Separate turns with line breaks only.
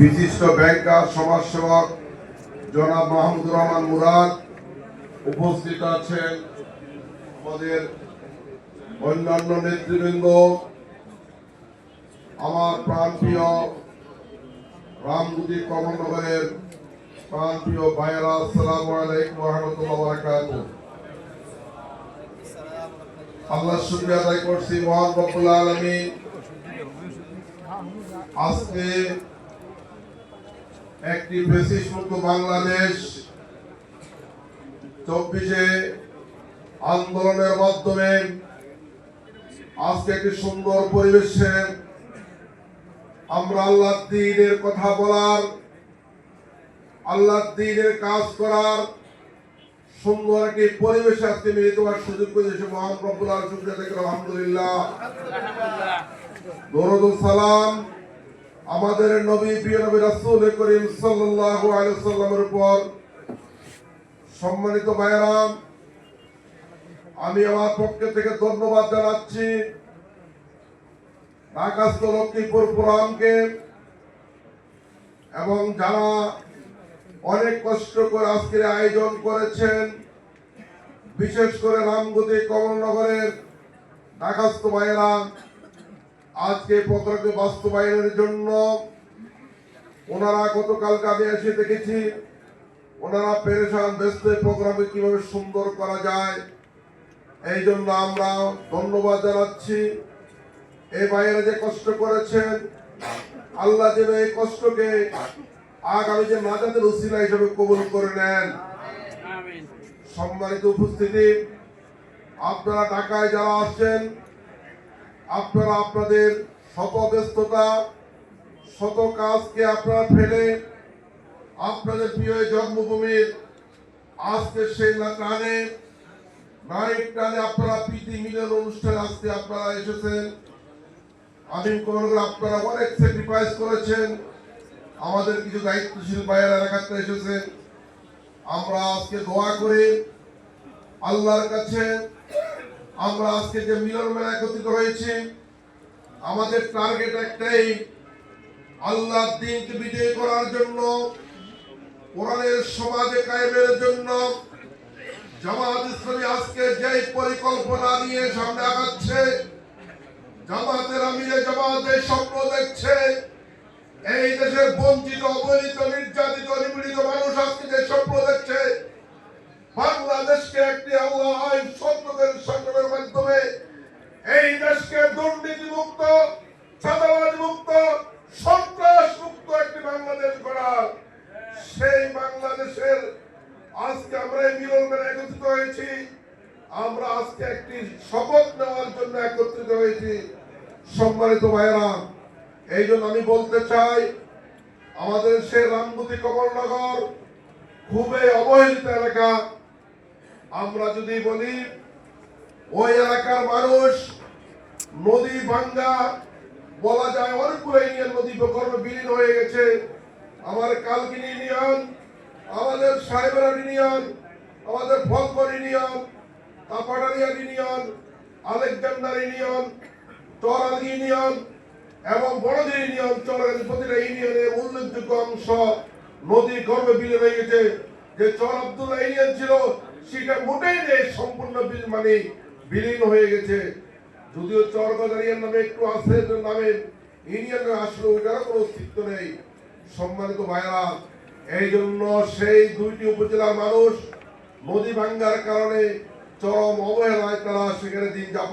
বিশিষ্ট ব্যাংকার, সমাজসেবক জনাব মাহমুদুর রহমান মুরাদ উপস্থিত আছেন আমাদের অন্যান্য নেতৃবৃন্দ, আমার প্রাণপ্রিয় রামগুদি কমলনগরের প্রাণপ্রিয় ভাইয়েরা, আসসালামু আলাইকুম রহমতুল্লাহ বারাকাত আল্লাহ শুক্রিয়া আদায় করছি মহান রব্বুল আলমী আজকে একটি ব্রিটিশ মুক্ত বাংলাদেশ চব্বিশে আন্দোলনের মাধ্যমে আজকে একটি সুন্দর পরিবেশে আমরা আল্লাহ দিনের কথা বলার আল্লাহ দিনের কাজ করার সুন্দর একটি পরিবেশে আজকে মিলিত হওয়ার সুযোগ করেছে মহান রব্বুল আলহামদুলিল্লাহ। সালাম। আমাদের নবী, প্রিয় নবী রাসূল করিম সাল্লামের উপর সম্মানিত ভাইরাম আমি আমার পক্ষ থেকে ধন্যবাদ জানাচ্ছি ঢাকাস্থ লক্ষ্মীপুর পুরামকে এবং যারা অনেক কষ্ট করে আজকের আয়োজন করেছেন, বিশেষ করে রামগতি কমলনগরের ঢাকাস্থ ভাইয়েরা আজকে প্রকল্পে বাস্তবায়নের জন্য ওনারা গতকালকে আমি এসে দেখেছি ওনারা পেরেশান ব্যস্ত প্রোগ্রামে কীভাবে সুন্দর করা যায় এই জন্য আমরা ধন্যবাদ জানাচ্ছি। এই ভাইয়েরা যে কষ্ট করেছেন আল্লাহ যেন এই কষ্টকে আগামী যে নাজাদের উসিলা হিসেবে কবুল করে নেন। সম্মানিত উপস্থিতি আপনারা ঢাকায় যারা আসছেন আপনারা আপনাদের শত ব্যস্ততা শত কাজকে আপনারা ফেলে আপনাদের প্রিয় জন্মভূমির আজকে সেই টানে, নারীর টানে আপনারা প্রীতি মিলন অনুষ্ঠানে আজকে আপনারা এসেছেন। আমি মনে আপনারা অনেক স্যাক্রিফাইস করেছেন। আমাদের কিছু দায়িত্বশীল বাইরে এলাকাতে এসেছেন। আমরা আজকে দোয়া করি আল্লাহর কাছে আমরা আজকে যে মিলন মেলা একত্রিত হয়েছি, আমাদের টার্গেট একটাই আল্লাহ দিনকে বিজয় করার জন্য, কোরআনের সমাজে কায়েমের জন্য। জামাত ইসলামী আজকে যে পরিকল্পনা নিয়ে সামনে আগাচ্ছে, জামাতের আমিরে জামাতের স্বপ্ন দেখছে, এই দেশের বঞ্চিত, অবহেলিত, নির্যাতিত, নিপীড়িত মানুষ আজকে যে স্বপ্ন দেখছে, বাংলাদেশকে একটি আল্লাহ সত্যদের সংগ্রামের মাধ্যমে এই দেশকে দুর্নীতি মুক্ত চাঁদাবাজ মুক্ত সন্ত্রাস মুক্ত একটি বাংলাদেশ করা সেই বাংলাদেশের আজকে আমরা এই মিলন মেলা একত্রিত হয়েছি আমরা আজকে একটি শপথ নেওয়ার জন্য একত্রিত হয়েছি, সম্মানিত ভাইয়েরা। এই জন্য আমি বলতে চাই, আমাদের সে রামগতি কমলনগর খুবই অবহেলিত এলাকা। আমরা যদি বলি, ওই এলাকার মানুষ নদী ভাঙ্গা, বলা যায় অনেকগুলো ইউনিয়ন নদী প্রকল্প বিলীন হয়ে গেছে। আমার কালকিনি ইউনিয়ন, আমাদের সাহেবরা ইউনিয়ন, আমাদের ফলকর ইউনিয়ন কাপাডারিয়া ইউনিয়ন, আলেকজান্ডার ইউনিয়ন, চরাল ইউনিয়ন এবং বড়দের ইউনিয়ন চরের প্রতিটা ইউনিয়নের উল্লেখযোগ্য অংশ নদী গর্ভে বিলীন হয়ে গেছে। যে চর আব্দুল্লাহ ইউনিয়ন ছিল, সেটা মোটেই নেই, সম্পূর্ণ মানে বিলীন হয়ে গেছে। যদিও চর গজারিয়ার নামে একটু আছে নামে ইউনিয়নের আসলে ওটারও কোনো অস্তিত্ব নেই। সম্মানিত ভাইরা এই জন্য সেই দুইটি উপজেলার মানুষ নদী ভাঙ্গার কারণে চরম অবহেলায় তারা সেখানে দিন যাপন